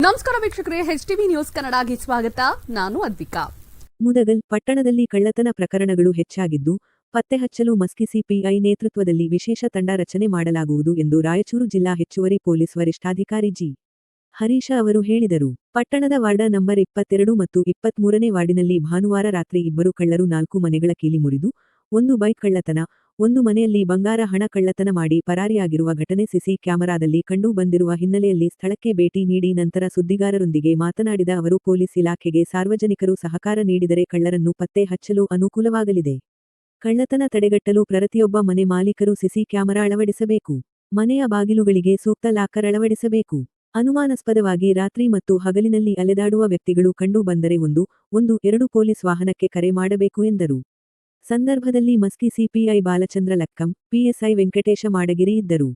ನಮಸ್ಕಾರ ವೀಕ್ಷಕರೇ H TV news ಕನ್ನಡಗೆ ಸ್ವಾಗತ. ನಾನು ಅದ್ವಿಕಾ. ಮುದಗಲ್ ಪಟ್ಟಣದಲ್ಲಿ ಕಳ್ಳತನ ಪ್ರಕರಣಗಳು ಹೆಚ್ಚಾಗಿದ್ದು, ಪತ್ತೆ ಹಚ್ಚಲು ಮಸ್ಕಿ ಸಿಪಿಐ ನೇತೃತ್ವದಲ್ಲಿ ವಿಶೇಷ ತಂಡ ರಚನೆ ಮಾಡಲಾಗುವುದು ಎಂದು ರಾಯಚೂರು ಜಿಲ್ಲಾ ಹೆಚ್ಚುವರಿ ಪೊಲೀಸ್ ವರಿಷ್ಠಾಧಿಕಾರಿ ಜಿ. ಹರೀಶ ಅವರು ಹೇಳಿದರು. ಪಟ್ಟಣದ ವಾರ್ಡ ನಂಬರ್ ಇಪ್ಪತ್ತೆರಡು ಮತ್ತು ಇಪ್ಪತ್ಮೂರನೇ ವಾರ್ಡಿನಲ್ಲಿ ಭಾನುವಾರ ರಾತ್ರಿ ಇಬ್ಬರು ಕಳ್ಳರು ನಾಲ್ಕು ಮನೆಗಳ ಕೀಲಿ ಮುರಿದು ಒಂದು ಬೈಕ್ ಕಳ್ಳತನ, ಒಂದು ಮನೆಯಲ್ಲಿ ಬಂಗಾರ ಹಣ ಕಳ್ಳತನ ಮಾಡಿ ಪರಾರಿಯಾಗಿರುವ ಘಟನೆ ಸಿಸಿ ಕ್ಯಾಮೆರಾದಲ್ಲಿ ಕಂಡು ಬಂದಿರುವ ಹಿನ್ನೆಲೆಯಲ್ಲಿ ಸ್ಥಳಕ್ಕೆ ಭೇಟಿ ನೀಡಿ ನಂತರ ಸುದ್ದಿಗಾರರೊಂದಿಗೆ ಮಾತನಾಡಿದ ಅವರು, ಪೊಲೀಸ್ ಇಲಾಖೆಗೆ ಸಾರ್ವಜನಿಕರು ಸಹಕಾರ ನೀಡಿದರೆ ಕಳ್ಳರನ್ನು ಪತ್ತೆ ಹಚ್ಚಲು ಅನುಕೂಲವಾಗಲಿದೆ. ಕಳ್ಳತನ ತಡೆಗಟ್ಟಲು ಪ್ರತಿಯೊಬ್ಬ ಮನೆ ಮಾಲೀಕರು ಸಿಸಿ ಕ್ಯಾಮೆರಾ ಅಳವಡಿಸಬೇಕು. ಮನೆಯ ಬಾಗಿಲುಗಳಿಗೆ ಸೂಕ್ತ ಲಾಕರ್ ಅಳವಡಿಸಬೇಕು. ಅನುಮಾನಾಸ್ಪದವಾಗಿ ರಾತ್ರಿ ಮತ್ತು ಹಗಲಿನಲ್ಲಿ ಅಲೆದಾಡುವ ವ್ಯಕ್ತಿಗಳು ಕಂಡು ಬಂದರೆ ಒಂದು ಒಂದು, ಎರಡು ಪೊಲೀಸ್ ವಾಹನಕ್ಕೆ ಕರೆ ಮಾಡಬೇಕು ಎಂದರು. ಸಂದರ್ಭದಲ್ಲಿ ಮಸ್ಕಿ ಸಿಪಿಐ ಬಾಲಚಂದ್ರ ಲಕ್ಕಂ, ಪಿಎಸ್ಐ ವೆಂಕಟೇಶ ಮಾಡಗಿರಿ ಇದ್ದರು.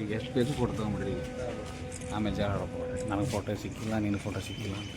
ಈಗ ಎಷ್ಟು ಪೇಜ್ ಆಮೇಲೆ ಜಾಡ ನನಗೆ ಫೋಟೋ ಸಿಕ್ಕಿಲ್ಲ ನಿನ್ನ ಫೋಟೋ ಸಿಕ್ಕಿಲ್ಲ ಅಂತ.